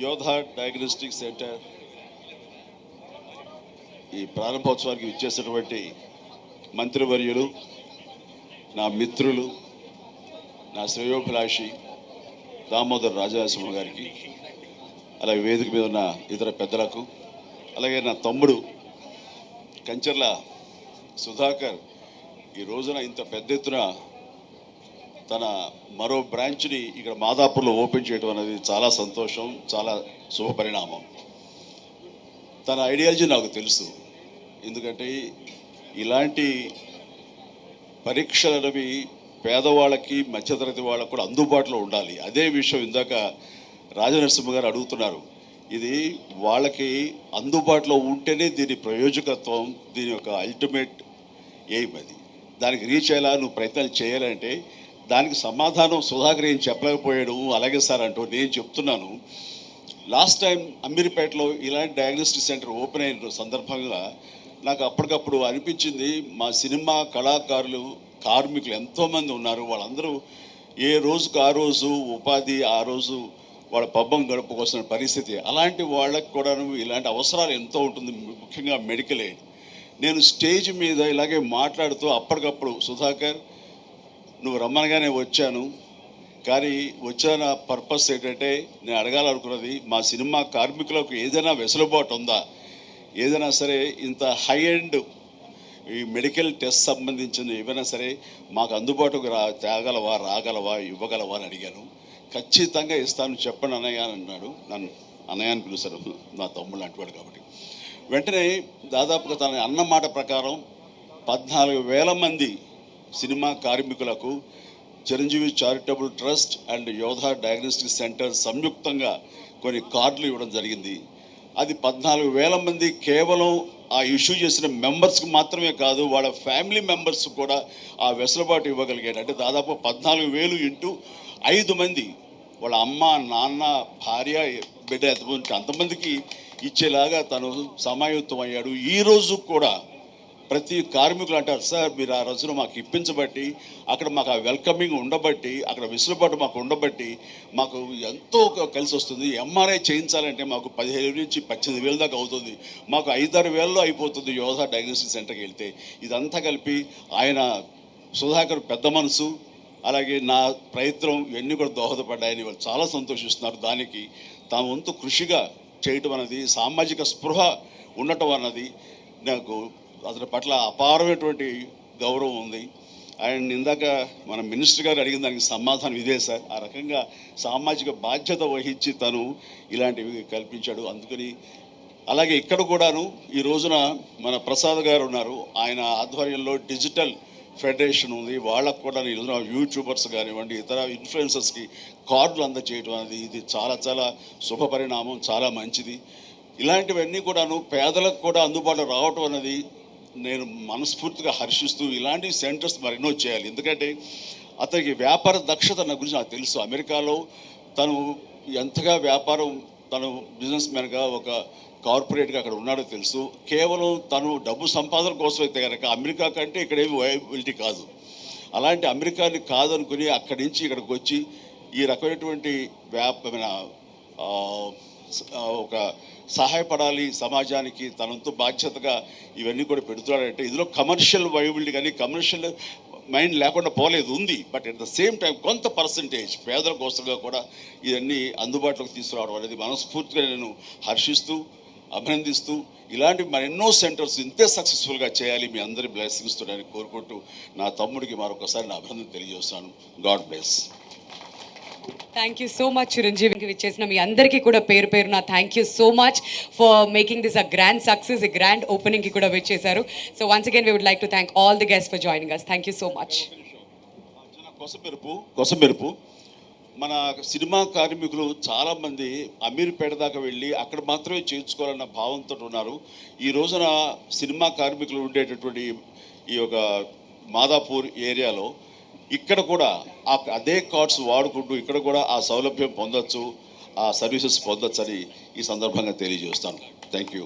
యోధా diagnostic centre ఈ ప్రారంభోత్సవానికి ఇచ్చేసినటువంటి మంత్రివర్యులు నా మిత్రులు నా శ్రేయోభిలాషి దామోదర్ రాజనరసింహ గారికి అలాగే వేదిక మీద ఉన్న ఇతర పెద్దలకు అలాగే నా తమ్ముడు కంచర్ల సుధాకర్ ఈ రోజున ఇంత పెద్ద ఎత్తున తన మరో బ్రాంచ్ని ఇక్కడ మాదాపూర్లో ఓపెన్ చేయడం అనేది చాలా సంతోషం చాలా శుభపరిణామం తన ఐడియాలజీ నాకు తెలుసు. ఎందుకంటే ఇలాంటి పరీక్షలు అనేవి పేదవాళ్ళకి మధ్యతరగతి వాళ్ళకి కూడా అందుబాటులో ఉండాలి. అదే విషయం ఇందాక రాజనరసింహ గారు అడుగుతున్నారు. ఇది వాళ్ళకి అందుబాటులో ఉంటేనే దీని ప్రయోజకత్వం దీని యొక్క అల్టిమేట్ ఎయిమ్ అది. దానికి రీచ్ అయ్యేలా నువ్వు ప్రయత్నాలు చేయాలంటే దానికి సమాధానం సుధాకర్ ఏం చెప్పలేకపోయాడు. అలాగే సార్ అంటూ నేను చెప్తున్నాను. లాస్ట్ టైం అమీర్పేటలో ఇలాంటి డయాగ్నోస్టిక్ సెంటర్ ఓపెన్ అయిన సందర్భంగా నాకు అప్పటికప్పుడు అనిపించింది మా సినిమా కళాకారులు కార్మికులు ఎంతోమంది ఉన్నారు. వాళ్ళందరూ ఏ రోజుకు ఆ రోజు ఉపాధి ఆ రోజు వాళ్ళ పబ్బం గడుపుకోవాల్సిన పరిస్థితి. అలాంటి వాళ్ళకి కూడా ఇలాంటి అవసరాలు ఎంతో ఉంటుంది ముఖ్యంగా మెడికల్. ఎయిడ్ నేను స్టేజ్ మీద ఇలాగే మాట్లాడుతూ అప్పటికప్పుడు సుధాకర్ నువ్వు రమ్మనగానే వచ్చాను. కానీ వచ్చిన పర్పస్ ఏంటంటే నేను అడగాలనుకున్నది మా సినిమా కార్మికులకు ఏదైనా వెసులుబాటు ఉందా? ఏదైనా సరే ఇంత హై ఎండ్ ఈ మెడికల్ టెస్ట్ సంబంధించిన ఏవైనా సరే మాకు అందుబాటుకు రా తేగలవా రాగలవా ఇవ్వగలవా అని అడిగాను. ఖచ్చితంగా ఇస్తాను చెప్పండి అన్నయ్య అని అన్నాడు. నన్ను అన్నయ్య అని పిలుస్తారు నా తమ్ముడు అంటువాడు కాబట్టి. వెంటనే దాదాపుగా తన అన్న మాట ప్రకారం పద్నాలుగు వేల మంది సినిమా కార్మికులకు Chiranjeevi charitable trust and Yodha diagnostic centre సంయుక్తంగా కొన్ని కార్డులు ఇవ్వడం జరిగింది. అది పద్నాలుగు వేల మంది కేవలం ఆ ఇష్యూ చేసిన మెంబర్స్కి మాత్రమే కాదు వాళ్ళ ఫ్యామిలీ మెంబర్స్ కూడా ఆ వెసులుబాటు ఇవ్వగలిగాడు అంటే దాదాపు పద్నాలుగు వేలు ఇంటూ ఐదు మంది వాళ్ళ అమ్మ నాన్న భార్య బిడ్డ ఎంతమంది అంతమందికి ఇచ్చేలాగా తను సమాయుత్తం అయ్యాడు. ఈరోజు కూడా ప్రతి కార్మికులు అంటారు సార్ మీరు ఆ రోజున మాకు ఇప్పించబట్టి అక్కడ మాకు ఆ వెల్కమింగ్ ఉండబట్టి అక్కడ వెసులుబాటు మాకు ఉండబట్టి మాకు ఎంతో కలిసి వస్తుంది. ఎంఆర్ఐ చేయించాలంటే మాకు పదిహేను నుంచి పద్దెనిమిది వేల దాకా అవుతుంది. మాకు ఐదారు వేలలో అయిపోతుంది యోధా డయాగ్నోస్టిక్ సెంటర్కి వెళ్తే. ఇదంతా కలిపి ఆయన సుధాకర్ పెద్ద మనసు అలాగే నా ప్రయత్నం ఇవన్నీ కూడా దోహదపడ్డాయని వాళ్ళు చాలా సంతోషిస్తున్నారు. దానికి తాము వంతు కృషిగా చేయటం అన్నది సామాజిక స్పృహ ఉండటం అన్నది నాకు అతని పట్ల అపారమైనటువంటి గౌరవం ఉంది. ఆయన ఇందాక మన మినిస్టర్ గారు అడిగిన దానికి సమాధానం ఇదే సార్. ఆ రకంగా సామాజిక బాధ్యత వహించి తను ఇలాంటివి కల్పించాడు. అందుకని అలాగే ఇక్కడ కూడాను ఈ రోజున మన ప్రసాద్ గారు ఉన్నారు. ఆయన ఆధ్వర్యంలో డిజిటల్ ఫెడరేషన్ ఉంది. వాళ్ళకు కూడా ఈ రోజున యూట్యూబర్స్ కానివ్వండి ఇతర ఇన్ఫ్లుయెన్సర్స్కి కార్డులు అందచేయడం అనేది ఇది చాలా చాలా శుభ పరిణామం చాలా మంచిది. ఇలాంటివన్నీ కూడాను పేదలకు కూడా అందుబాటులో రావటం అనేది నేను మనస్ఫూర్తిగా హర్షిస్తూ ఇలాంటి సెంటర్స్ మరెన్నో చేయాలి. ఎందుకంటే అతనికి వ్యాపార దక్షత నా గురించి నాకు తెలుసు. అమెరికాలో తను ఎంతగా వ్యాపారం తను బిజినెస్ మ్యాన్గా ఒక కార్పొరేట్గా అక్కడ ఉన్నాడో తెలుసు. కేవలం తను డబ్బు సంపాదన కోసం అయితే కనుక అమెరికా కంటే ఇక్కడ ఏమి వైబిలిటీ కాదు. అలాంటి అమెరికాని కాదనుకుని అక్కడి నుంచి ఇక్కడికి వచ్చి ఈ రకమైనటువంటి వ్యాపమైన ఒక సహాయపడాలి సమాజానికి తనంతో బాధ్యతగా ఇవన్నీ కూడా పెడుతున్నాడంటే ఇందులో కమర్షియల్ వైబిలిటీ కానీ కమర్షియల్ మైండ్ లేకుండా పోలేదు ఉంది. But at the same time కొంత పర్సంటేజ్ పేదల కోసంగా కూడా ఇవన్నీ అందుబాటులోకి తీసుకురావడం అనేది మనస్ఫూర్తిగా నేను హర్షిస్తూ అభినందిస్తూ ఇలాంటి మరెన్నో సెంటర్స్ ఇంతే సక్సెస్ఫుల్గా చేయాలి. మీ అందరి బ్లెస్సింగ్స్ అని కోరుకుంటూ నా తమ్ముడికి మరొకసారి నా అభినందన తెలియజేస్తాను God bless thank you so much చిరంజీవికి విచ్చేసిన మీ అందరికీ కూడా పేరు పేరున thank you so much for making this a grand success ఈ గ్రాండ్ ఓపెనింగ్కి కూడా విచ్చేశారు. So once again we would like to thank all the guest for joining us thank you so much కొసమెరుపు కొసమెరుపు. మన సినిమా కార్మికులు చాలామంది అమీర్పేట దాకా వెళ్ళి అక్కడ మాత్రమే చేయించుకోవాలన్న భావంతో ఉన్నారు. ఈ రోజున సినిమా కార్మికులు ఉండేటటువంటి ఈ యొక్క మాదాపూర్ ఏరియాలో ఇక్కడ కూడా ఆ అదే కార్డ్స్ వాడుకుంటూ ఇక్కడ కూడా ఆ సౌలభ్యం పొందొచ్చు ఆ సర్వీసెస్ పొందొచ్చు అని ఈ సందర్భంగా తెలియజేస్తాను. Thank you